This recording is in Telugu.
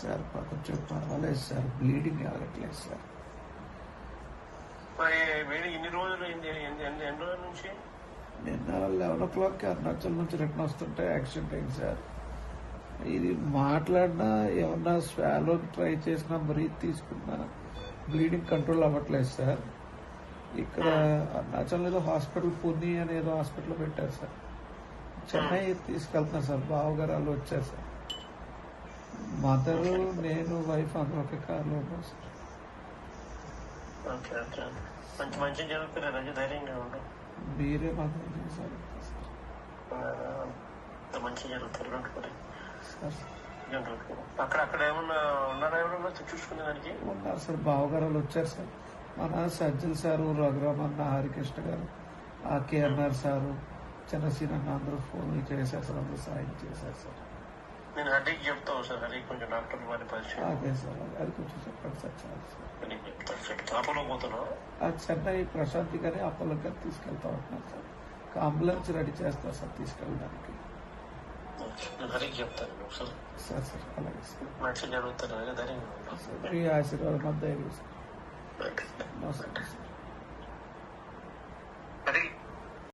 సార్ కొంచెం పర్వాలేదు సార్. బ్లీడింగ్ ఆగట్లేదు సార్. మరి వేడి ఇన్ని రోజులు ఎన్ని రోజుల నుంచి? నిన్న లెవెన్ ఓ క్లాక్కి అరుణాచల్ నుంచి రిటర్న్ వస్తుంటే యాక్సిడెంట్ అయింది సార్. ఇది మాట్లాడినా ఏమన్నా స్వాలో ట్రై చేసినా మరీ తీసుకున్నా బ్లీడింగ్ కంట్రోల్ అవ్వట్లేదు సార్. ఇక్కడ అరుణాచల్ ఏదో హాస్పిటల్ పుని అని ఏదో హాస్పిటల్ పెట్టారు సార్. చెన్నై తీసుకెళ్తున్నా సార్. బావగారు వాళ్ళు వచ్చారు సార్. మదరు నేను వైఫ్ అందరూ ఒకే కార్లో ఉన్నాం సార్. మంచి మంచి జరుగుతుంది రాజు ధైర్యంగా ఉండు మీరే మాకు సార్. మంచి సార్. అక్కడ అక్కడ ఏమన్నా ఉన్నారా ఎవరన్నా? చూసుకునే దానికి? ఉన్నారు సార్. బావగారు వాళ్ళు వచ్చారు సార్. మన సజ్జల్ సారు రఘురామన్న హరికృష్ణ గారు ఆ కేఎన్ఆర్ సారు చంద్రసీన అన్న అందరూ ఫోన్లు సార్ అందరూ సాయం సార్. నేను హరికి చెప్తాను సార్ హరికి కొంచెం డాక్టర్ వారి పరిచయం. అదే సార్ అది కొంచెం చెప్పండి సార్ చాలు సార్. అపోలో పోతున్నావు? ఆ చెన్నై ప్రశాంతి గారి అప్పలో గారు తీసుకెళ్తా ఉంటున్నారు సార్. ఒక అంబులెన్స్ రెడీ చేస్తారు సార్ తీసుకెళ్ళడానికి. హరికి చెప్తాను ఒకసారి సార్. సార్ అలాగే సార్. మంచి జరుగుతుంది ధైర్యంగా ఉండు. సార్ మీ ఆశీర్వాదం అంతా సార్. నమస్కారం సార్.